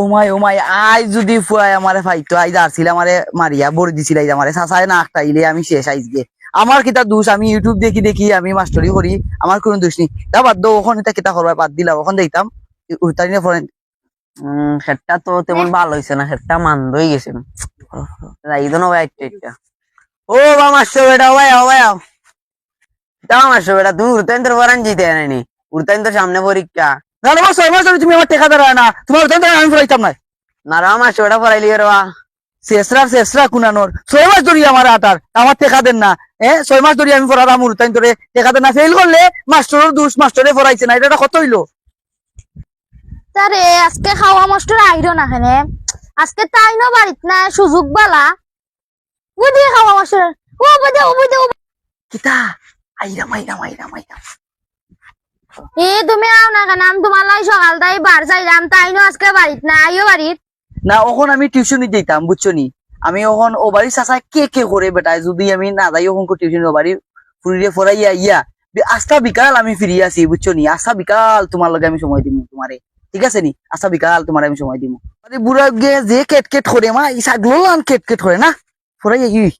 ওমাই ওমাই I যদি Fuwai আমারে ফাইতো I যারছিল আমারে মারিয়া বড় দিছিল আই আমারে সাসায় না আটটাইলে আমি শেষ আইস গে আমার কিতা দোষ আমি ইউটিউব দেখি দেখি আমি মাস্টারি করি আমার কোনো দোষ নেই। তা বাদ দাও ওখানে এটা কিতা করবার বাদ দিলাম ওখান দেখতাম উতারি না ফরেন হেডটা তো তেমন ভালো হয়েছে না হেডটা মান্দই গেছে যাই তো নবাই একটা একটা ও বা মাস্টার বেটা ভাই ও ভাই দাও মাস্টার বেটা তুমি উড়তাইন তোর বরান জিতে নাইনি উড়তাইন তোর সামনে পরীক্ষা। ছয় মাস ধরে তুমি আমার টেকা দেওয়া না। তোমার উতারি আমি ফুরাইতাম না। না রা মাস্টার বেটা পড়াইলি রে শেষরা শেষরা কুনানোর। ছয় মাস ধরে আমার আটার। আমার টেকা দেন না। এ ছয় মাস ধরে আমি পড়ার আমার উতারি ধরে টেকা দেন না। ফেল করলে মাস্টারের দোষ মাস্টারে পড়াইছে না। এটা কত হইল? তারে আজকে খাওয়া মাস্টার আইরো না আজকে তাই না বাড়িত না সুযোগ বালা। বুঝি খাওয়া মাস্টার? ও বুঝে ও বুঝে কিতা? আইরাম আইরাম আইরাম আইরাম। এ, তুমি আও না কেন? আমি তোমার লাই সকাল তাই বার যাইলাম তাই না আজকে বাড়িত না? আইও বাড়িত? না ওখন আমি টিউশনি যেতাম বুঝছ নি? আমি ওখন ও বাড়ি চাচা কে কে করে বেটায় যদি আমি না যাই ওখন টিউশন, ও বাড়ি ফুরিয়ে ফরাইয়া ইয়া আস্তা বিকাল আমি ফিরে আসি বুঝছ নি? আস্তা বিকাল তোমার লগে আমি সময় দিমু তোমারে ঠিক আছে নি? আস্তা বিকাল তোমার আমি সময় দিমু। আরে বুড়া গে যে কেট কেট করে মা ইসা গ্লোলান কেট কেট করে না? ফরাইয়া ই